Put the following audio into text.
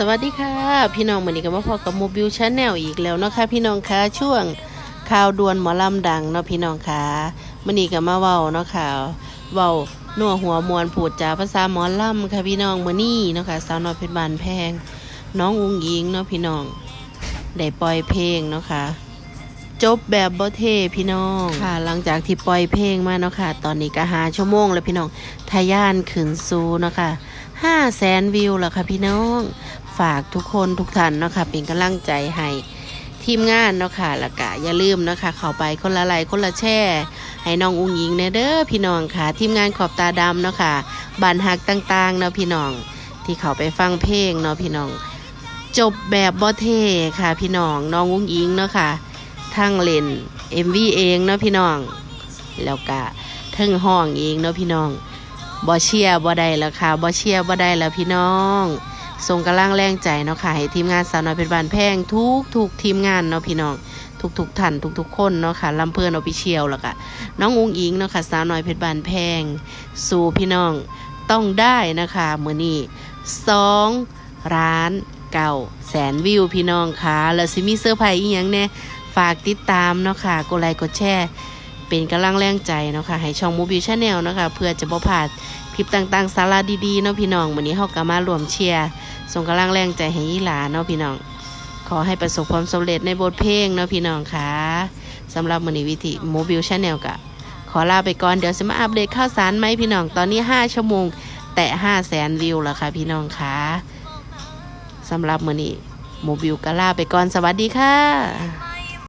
สวัสดีค่ะ พี่น้องวันนี้ก็มาพบกับโมบิลชาแนลอีกแล้วเนาะค่ะพี่น้องคะช่วงข่าวด่วนหมอลำดังเนาะพี่น้องคะวันนี้ก็มาเว้าเนาะค่ะเว้านัวหัวมวลผูดจาภาษาหมอลำค่ะพี่น้องมื้อนี้เนาะค่ะสาวน้อยเพชรบานแพง น้องอุ้งยิงเนาะพี่น้องได้ปล่อยเพลงเนาะค่ะจบแบบบ่เท่พี่น้องค่ะ หลังจากที่ปล่อยเพลงมาเนาะค่ะ ตอนนี้ก็หาชั่วโมงแล้วพี่น้องทะยานขึ้นสู่เนาะค่ะห้าแสนวิวแล้วค่ะพี่น้อง ฝากทุกคนทุกท่านเนาะค่ะเป็นกำลังใจให้ทีมงานเนาะค่ะแล้วก็อย่าลืมเนาะค่ะเข้าไปคนละไลค์คนละแช่ให้น้องอุ้งยิงเนเด้อพี่น้องค่ะ ทีมงานขอบตาดำเนาะค่ะบานหักต่างๆเนาะพี่น้อง ที่เขาไปฟังเพลงเนาะพี่น้อง จบแบบบ่เท่ค่ะ พี่น้องน้องอุ้งยิงเนาะค่ะทั้งเล่น MV เองเนาะพี่น้อง แล้วก็ทั้งห้องเองเนาะพี่น้องบ่เชียร์บ่ได้แล้วค่ะบ่เชียร์บ่ได้แล้วพี่น้อง ส่งกำลังแรงใจเนาะค่ะให้ทีมงานสาวน้อยเป็นบานแพงทุกทุกทีมงานเนาะพี่น้องทุกทุกท่านทุกทุกคนเนาะค่ะลำเพลินออฟิเชียลแล้วก็น้องอุ้งอิงเนาะค่ะสาวน้อยเพชรบานแพง สู่พี่น้องต้องได้นะคะมือนี้สองร้านเก่าแสนวิวพี่น้องค่ะแล้วสิมีเซอร์ไพรส์อีหยังแน่ฝากติดตามเนาะค่ะกดไลค์กดแชร์ เป็นกำลังแรงใจเนาะค่ะให้ช่องมูบิวชาแนลเนาะค่ะเพื่อจะบ่พลาดคลิปต่างๆสาระดีๆเนาะพี่น้องวันนี้เฮาก็มารวมเชียร์ส่งกำลังแรงใจให้ยีหลาเนาะพี่น้อง ขอให้ประสบความสำเร็จในบทเพลงเนาะพี่น้องค่ะสำหรับมื้อนี้วิธีมูบิวชาแนลก็ขอลาไปก่อนเดี๋ยวจะมาอัปเดตข่าวสารไหมพี่น้องตอนนี้ 5 ชั่วโมง แต่5แสนวิวแล้วค่ะพี่น้องค่ะสำหรับมื้อนี้โมบิวก็ลาไปก่อนสวัสดีค่ะ